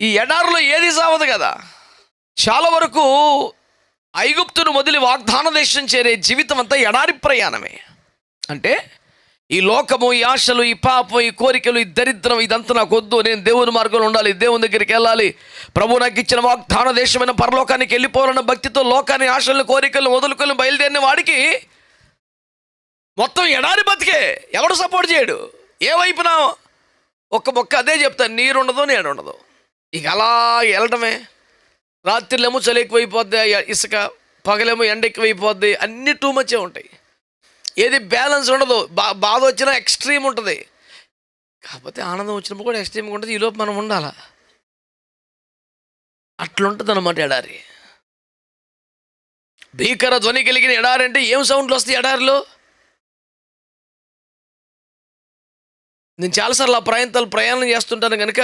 ఈ ఎడారిలో ఏది సావదు కదా. చాలా వరకు ఐగుప్తును వదిలి వాగ్దాన దేశం చేరే జీవితం అంతా ఎడారి ప్రయాణమే. అంటే ఈ లోకము ఈ ఆశలు ఈ పాపం ఈ కోరికలు ఈ దరిద్రం ఇదంతా నాకు వద్దు. నేను దేవుని మార్గంలో ఉండాలి దేవుని దగ్గరికి వెళ్ళాలి. ప్రభు నాకు ఇచ్చిన వాగ్దాన దేశమైన పరలోకానికి వెళ్ళిపోవాలన్న భక్తితో లోకాన్ని ఆశలను కోరికలను వదులుకొని బయలుదేరిన వాడికి మొత్తం ఎడారి బతికే. ఎవడు సపోర్ట్ చేయడు? ఏ వైపున? ఒక్క మొక్క అదే చెప్తాను. నీరుండదు ఉండదు ఉండదు ఇక అలా వెళ్ళడమే. రాత్రిలేమో చలి ఎక్కువైపోద్ది ఇసుక పగలేమో ఎండ ఎక్కువైపోద్ది అన్ని టూ మచ్చే ఉంటాయి. ఏది బ్యాలెన్స్ ఉండదు బా బాధ వచ్చినా ఎక్స్ట్రీమ్ ఉంటుంది. కాకపోతే ఆనందం వచ్చినప్పుడు కూడా ఎక్స్ట్రీమ్గా ఉంటుంది ఈలోపు మనం ఉండాలా? అట్లుంటుంది అనమాట ఎడారి. భీకర ధ్వని కలిగిన ఎడారి అంటే ఏం సౌండ్లు వస్తాయి ఎడారిలో? నేను చాలాసార్లు ఆ ప్రయాణాలు ప్రయాణం చేస్తుంటాను కనుక